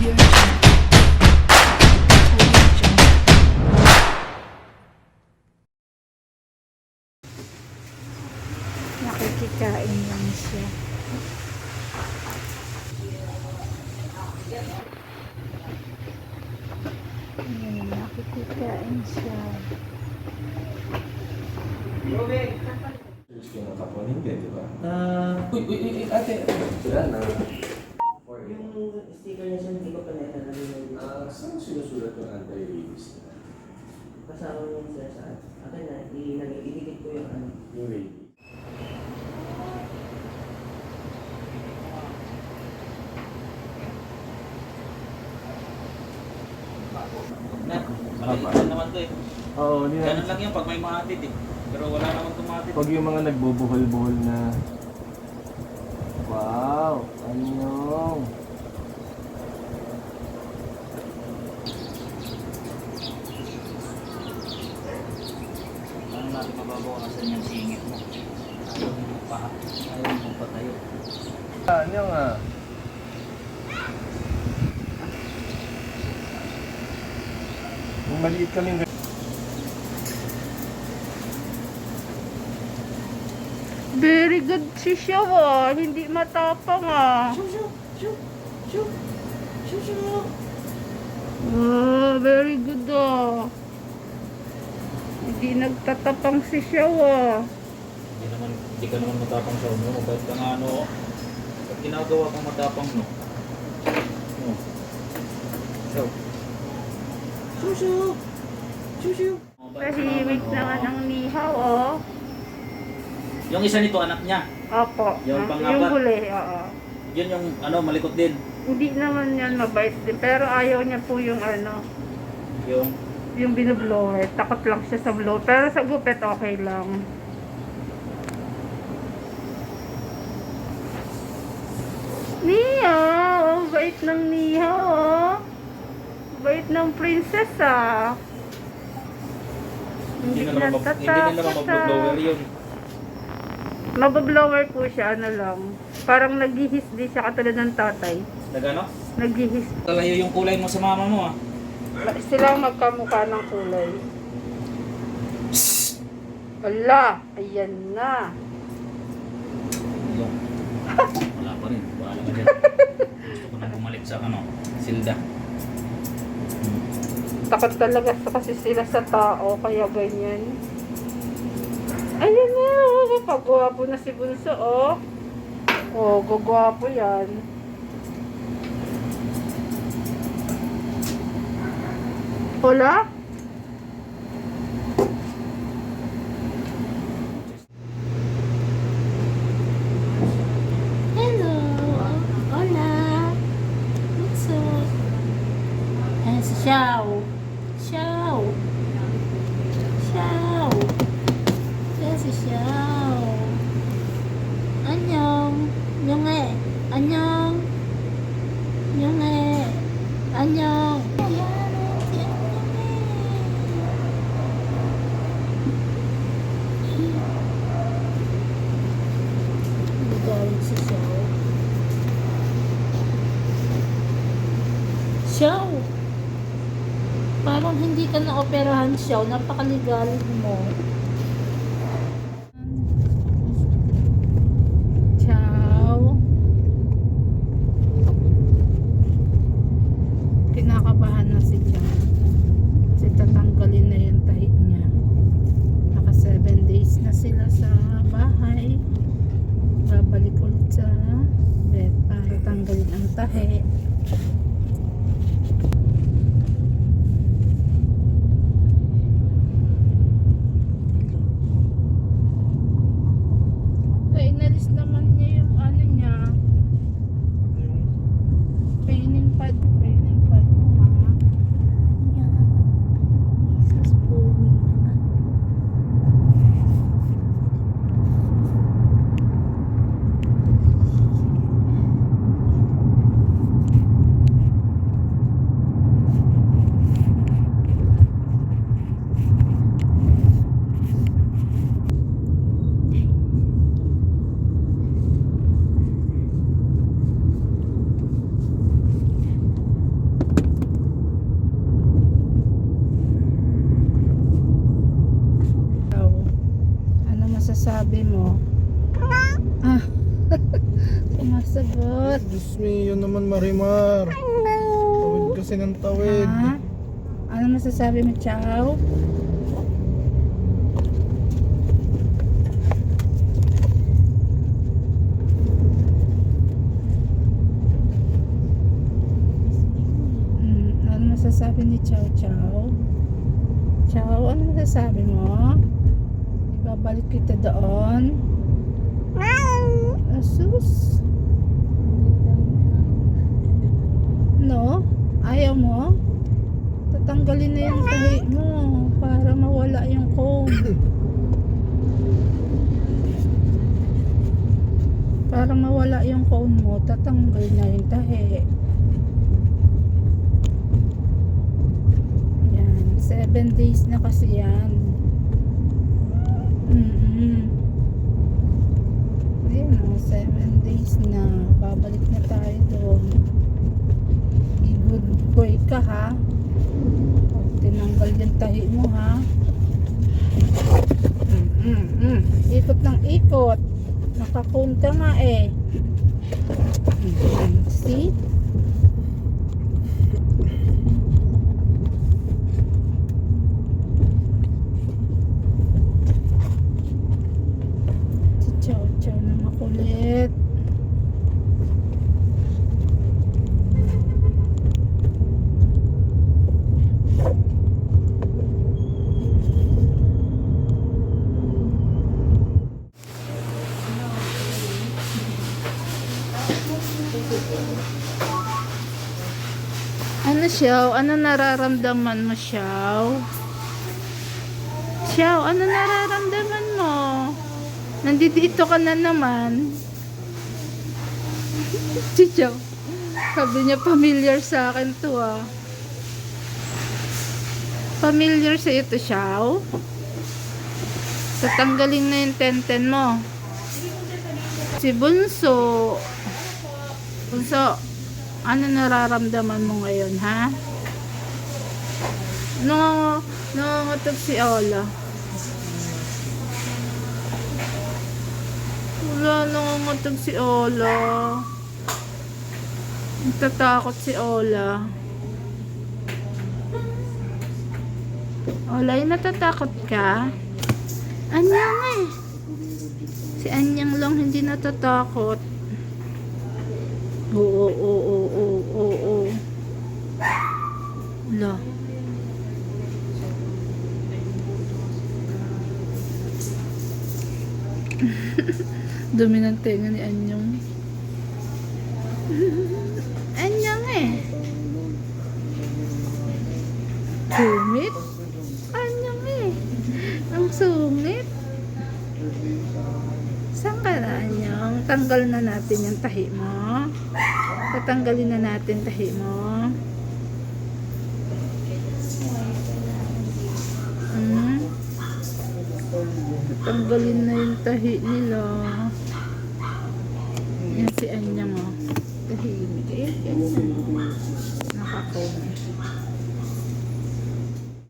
Audio. Nakikikain lang siya. Ayan, nakikikain siya. Kayo ng kapwa ninyo, di ba? Ah, Uy, uy, uy, ate. Wala na. yung sticker niya siya, hindi ko pa natatanggalin. Ah, saan sinusulat yung anti-rabies nila? Kasama niya siya sa akin na, ilagay, idikit ko yung ano. Yung rabies. Na, maliit naman to eh. Oo, hindi Ganun lang yan pag may mahatid eh. Pero wala naman tumatid. Pag yung mga nagbubuhol-buhol na... Wow! Ano mababawasan yung singit mo. Ayaw mo pa. Ayaw mo patayo. Anyong ah! Yung maliit kaming Very good si siya ah. Hindi matapang ah. Oh, very good ah. Hindi nagtatapang si siya ah. Hindi naman, hindi ka naman matapang sa uno. Mabait ka nga ano. Pag ginagawa kang matapang no. No. So. Shushu! Shushu! Tahimik naman ang nihaw oh. Yung isa nito anak niya. Opo. Yung Ah, pangapat. Yung huli, oo. Yun yung ano malikot din. Hindi naman yan mabait din. Pero ayaw niya po yung ano, Yung yung binublower. Takot lang siya sa blower. Pero sa gupit, okay lang. Nia! Oh, bait ng Nia, oh. Bait ng princess, ah. hindi na naman, hindi na naman mag-blower yun. Mabablower po siya, ano lang. Parang naghihis din siya katulad ng tatay. Nagano? Naghihis. Kalayo yung kulay mo sa mama mo ah. Sila ang magkamukha ng kulay. Ala, ayan na. Wala pa rin. Bahala ka dyan. Gusto ko nang bumalik sa ano, silda. Hmm. Takot talaga sa kasi sila sa tao, kaya ganyan. Ayan na, oh, pagwapo na si Bunso, oh. Oh, gagwapo yan. Hola? Hello! Hola! What's up? Ayan si Xiao. Xiao! Xiao! Ayan si Xiao. Annyeong! Annyeong eh! Annyeong! Annyeong eh! Annyeong! Ayan, si Annyeong eh! Nagalit si Xiao. Xiao! Parang hindi ka na-operahan, Xiao. Napakaligalig mo. Ciao. Kinakabahan na si Ciao. Kasi tatanggalin na yung tahi niya. Naka 7 days na sila sa bahay. Babalik ulit sa bed para tanggalin ang tahi. Ay, inalis naman niya yung ano niya. Training pad. Training pad mo ha. Yan. Jesus po, naman. Masasabi mo? Ah, sumasagot. Diyos me, yun naman Marimar. Tawid kasi ng tawid. Ha? Ano masasabi mo, Chow? Hmm, ano masasabi ni Chow Chow? Chow, ano masasabi mo? Ibabalik kita doon? Asus? No? Ayaw mo? Tatanggalin na yung tahi mo para mawala yung comb. para mawala yung cone mo, tatanggal na yung tahi. Yan. Seven days na kasi yan. Mm-mm. Ayun o, seven days na. Babalik na tayo doon. I-good boy ka ha. Pag tinanggal yung tahi mo ha. Mm, mm, mm. Ikot ng ikot. Nakakun ka nga eh. Mm, mm. See? Si Chow Chow na makulit. Ano Xiao? Ano nararamdaman mo Xiao? Xiao, ano nararamdaman mo? Nandito ka na naman. Si Xiao. Sabi niya familiar sa akin to ah. Familiar sa ito Xiao? Tatanggalin na yung tenten mo. Si Bunso. Bunso, ano nararamdaman mo ngayon, ha? No, nangangatog si Ola. Wala, nangangatog si Ola. Natatakot si Ola. Ola, natatakot ka? Anyang eh. Si Anyang lang hindi natatakot. Oo, oo, oo, oo, oo, oo. Wala. Dumi ng tenga ni Anyong. Anyong? Tanggal na natin yung tahi mo. Tatanggalin na natin tahi mo. Hmm? Tatanggalin na yung tahi nila. Yan si Anyang oh. Tahimik. Eh. Nakakome.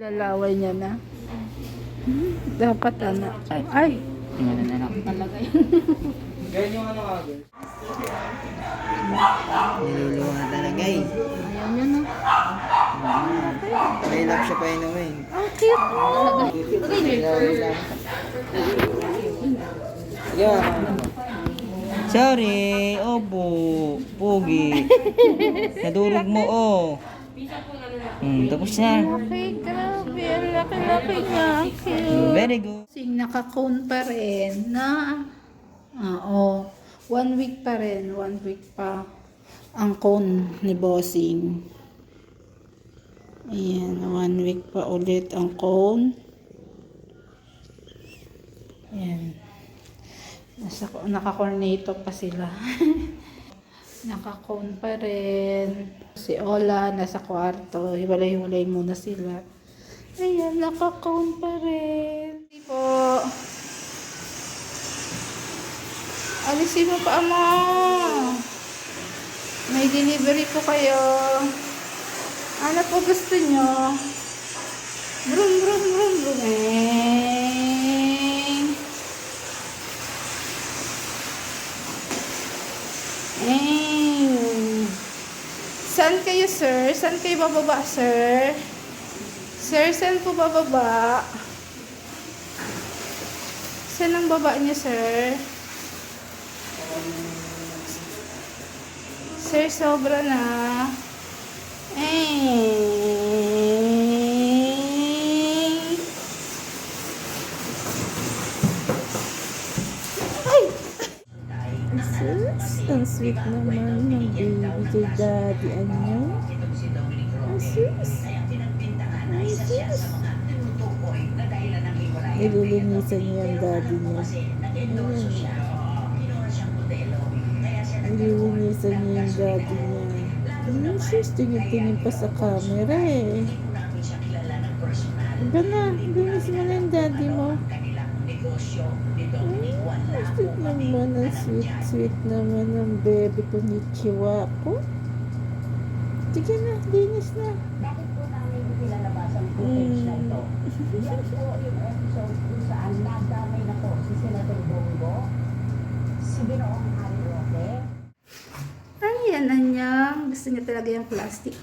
Lalaway niya na. Hmm, dapat ano. Ay, ay. Ano na lang talaga yun. Niluluwa talaga eh. Ayaw niya na. Mahilap siya pa inumin. Ang cute mo. Yeah. Sorry, opo, pogi. Nadurog mo, oh. Hmm, tapos na. Okay, laki-laki niya. Cute. Very good. Sing nakakon pa rin na ah, oh, one week pa rin, one week pa ang cone ni Bossing. Ayan, one week pa ulit ang cone. Ayan. Nasa, naka-cornato pa sila. Naka-cone pa rin. Si Ola nasa kwarto. Hiwalay-hiwalay muna sila. Ayan, nakakone pa rin. Hindi po. Alisin mo pa, ama. May delivery ko kayo. Ano po gusto nyo? Brum, brum, brum, brum. Saan kayo, sir? Saan kayo bababa, sir? Sir, saan po bababa? Saan ang baba niyo, sir? Sir, sobra na. Eh. Ay! Sus, ang sweet naman ng baby kay daddy. Ano? Sus. Nililinisan niya ang daddy niya. Ayan. Nililinisan niya yung daddy niya. Ang sus, tingin-tingin pa sa camera eh. Iba na, linis mo na yung daddy mo. Ay, sweet naman ang sweet, sweet naman ng baby ko ni Chiwako. Sige na, linis na. Bakit po namin pinalabasan po na ito? Yan po yung episode kung saan na po si Senator Bongo, si Ginoong Harry Roque, Ano yan, anyang? Gusto niya talaga yung plastic.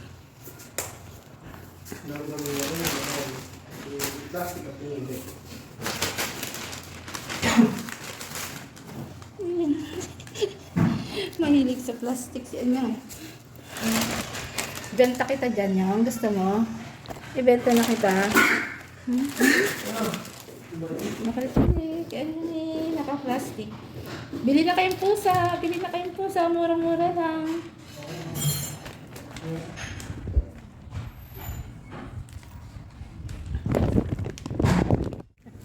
Plastic at hindi. Mahilig sa plastic si anyang. Benta kita dyan yung gusto mo? Ibenta na kita. Hmm? Nakalitik. Ano ni? Naka-plastic. Bili na kayong pusa. Bili na kayong pusa. Murang-mura lang.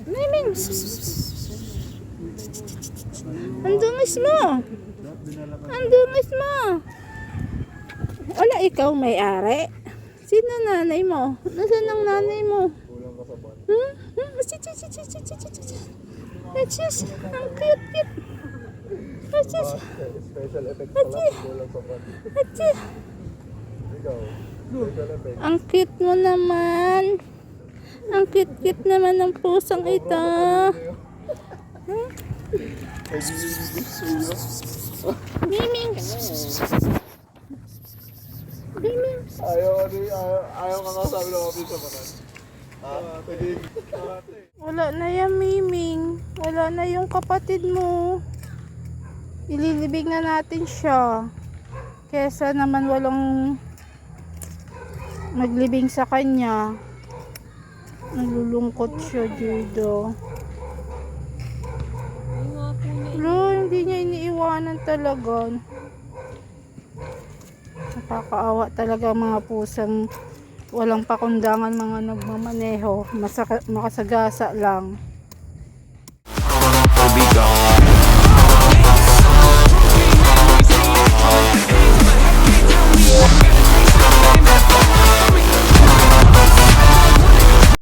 Miming! Ang dungis mo! Ang dungis mo! Wala ikaw may-ari? Sino nanay mo? Nasaan ang nanay mo? Hmm? Hmm? Achi, achi, achi, achi, achi, achi, achi. Achis, ang cute, cute. Achis, Special effect achi, kulang sa pan. achi. Ikaw, special effect. Ang cute mo naman. Ang cute-cute naman ng pusang ito. Hmm? Miming. Ayaw, ano, ayaw, ayaw ka nga sabi ng office sa panan. Ah, pwede. Wala na yan, Miming. Wala na yung kapatid mo. Ililibing na natin siya. Kesa naman walang maglibing sa kanya. Nalulungkot siya dito. Wala, hindi niya iniiwanan talaga. Nakakaawa talaga mga pusang walang pakundangan mga nagmamaneho. Masaka, makasagasa lang.